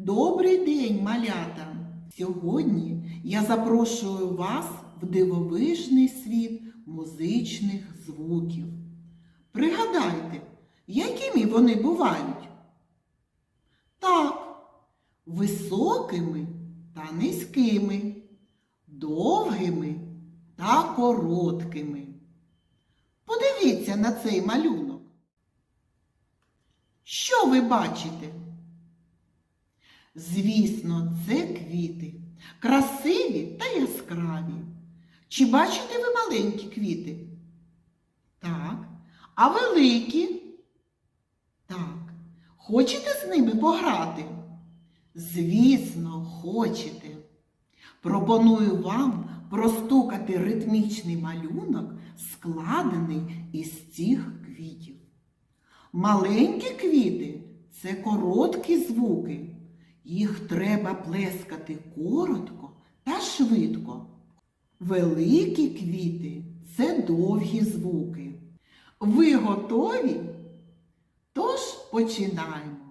Добрий день, малята! Сьогодні я запрошую вас в дивовижний світ музичних звуків. Пригадайте, якими вони бувають? Так, високими та низькими, довгими та короткими. Подивіться на цей малюнок. Що ви бачите? Звісно, це квіти, красиві та яскраві. Чи бачите ви маленькі квіти? Так. А великі? Так. Хочете з ними пограти? Звісно, хочете. Пропоную вам простукати ритмічний малюнок, складений із цих квітів. Маленькі квіти це короткі звуки. Їх треба плескати коротко та швидко. Великі квіти це довгі звуки. Ви готові? Тож починаємо.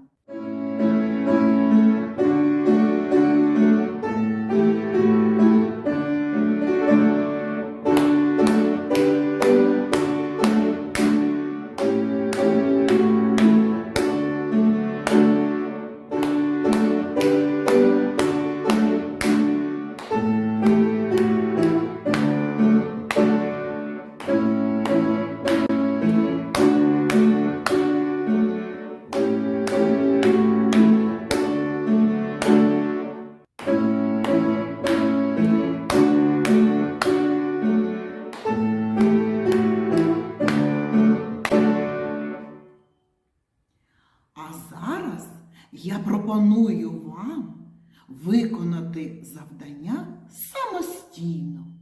А зараз я пропоную вам виконати завдання самостійно.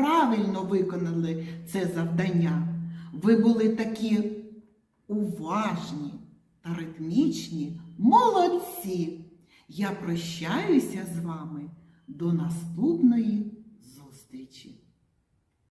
Правильно виконали це завдання. Ви були такі уважні та ритмічні, молодці. Я прощаюся з вами до наступної зустрічі.